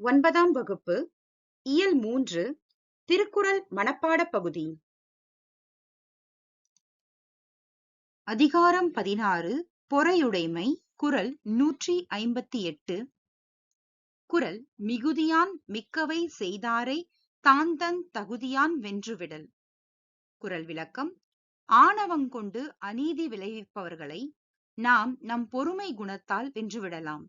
ஒன்பதாம் வகுப்பு இயல் மூன்று திருக்குறள் மனப்பாடப் பகுதி. அதிகாரம் பதினாறு பொறையுடைமை குரல் நூற்றி ஐம்பத்தி எட்டு. குரல் மிகுதியான் மிக்கவை செய்தாரை தான் தன் தகுதியான் வென்றுவிடல். குரல் விளக்கம் ஆணவங்கொண்டு அநீதி விளைவிப்பவர்களை நாம் நம் பொறுமை குணத்தால் வென்றுவிடலாம்.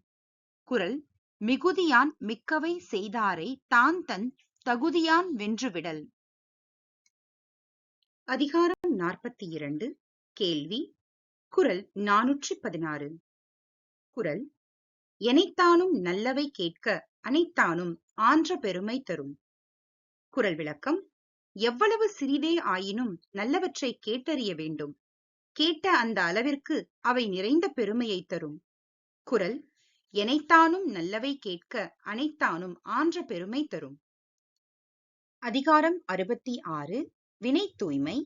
குரல் மிகுதியான் மிக்கவை செய்தாரை தான் தன் தகுதியான் வென்றுவிடல். அதிகாரம் நாற்பத்தி இரண்டு கேள்வி. குரல் நானூற்றி பதினாறு குரல் எனைத்தானும் நல்லவை கேட்க அனைத்தானும் ஆன்ற பெருமை தரும். குரல் விளக்கம் எவ்வளவு சிறிதே ஆயினும் நல்லவற்றை கேட்டறிய வேண்டும். கேட்ட அந்த அளவிற்கு அவை நிறைந்த பெருமையை தரும். குரல் எனைத்தானும் நல்லவை கேட்க அனைத்தானும் ஆன்ற பெருமை தரும். அதிகாரம் அறுபத்தி ஆறு வினை தூய்மை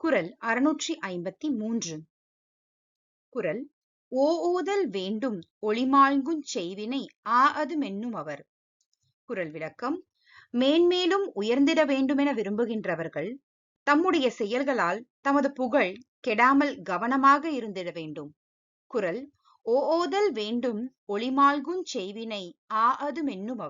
குரல் அறுநூற்றி ஐம்பத்தி மூன்று குரல் ஓஓதல் வேண்டும் ஒளிமாழ்குஞ் செய்வினை ஆ அது மென்னும் அவர். குரல் விளக்கம் மேன்மேலும் உயர்ந்திட வேண்டுமென விரும்புகின்றவர்கள் தம்முடைய செயல்களால் தமது புகழ் கெடாமல் கவனமாக இருந்திட வேண்டும். குரல் ஓஓதல் வேண்டும் ஒளிமாழ்குஞ் செய்வினை ஆ அது மென்னும்